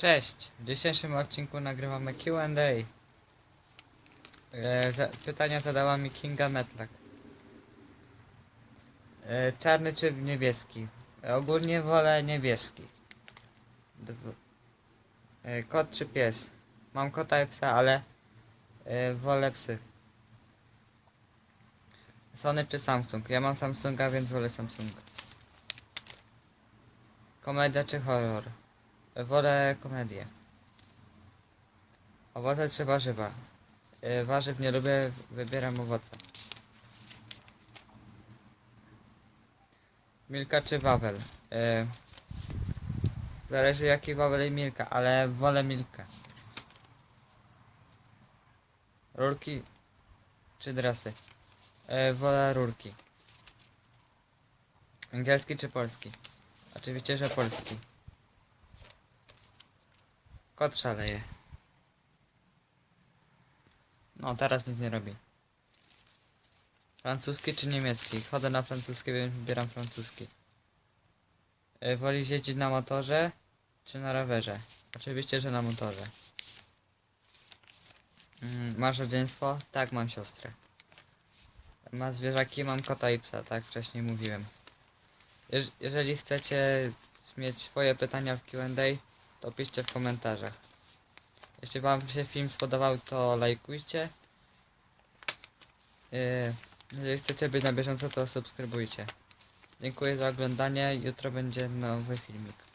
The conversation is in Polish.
Cześć! W dzisiejszym odcinku nagrywamy Q&A. E, za, pytania zadała mi Kinga Metlak. E, czarny czy niebieski? E, ogólnie wolę niebieski. Dw- e, kot czy pies? Mam kota i psa, ale e, wolę psy. Sony czy Samsung? Ja mam Samsunga, więc wolę Samsung. Komedia czy horror? Wolę komedię. Owoce czy warzywa? Yy, warzyw nie lubię, wybieram owoce. Milka czy wawel? Yy, zależy jaki wawel i milka, ale wolę milkę. Rurki czy dresy? Yy, wolę rurki. Angielski czy polski? Oczywiście, że polski. Kot szaleje. No, teraz nic nie robi. Francuski czy niemiecki? Chodzę na francuski, więc wybieram francuski. E, Wolisz jeździć na motorze czy na rowerze? Oczywiście, że na motorze. Mm, Masz rodzeństwo? Tak, mam siostrę. Ma zwierzaki? Mam kota i psa, tak wcześniej mówiłem. Jeż- jeżeli chcecie mieć swoje pytania w Q&A, to piszcie w komentarzach. Jeśli wam się film spodobał, to lajkujcie. Yy, Jeżeli chcecie być na bieżąco, to subskrybujcie. Dziękuję za oglądanie. Jutro będzie nowy filmik.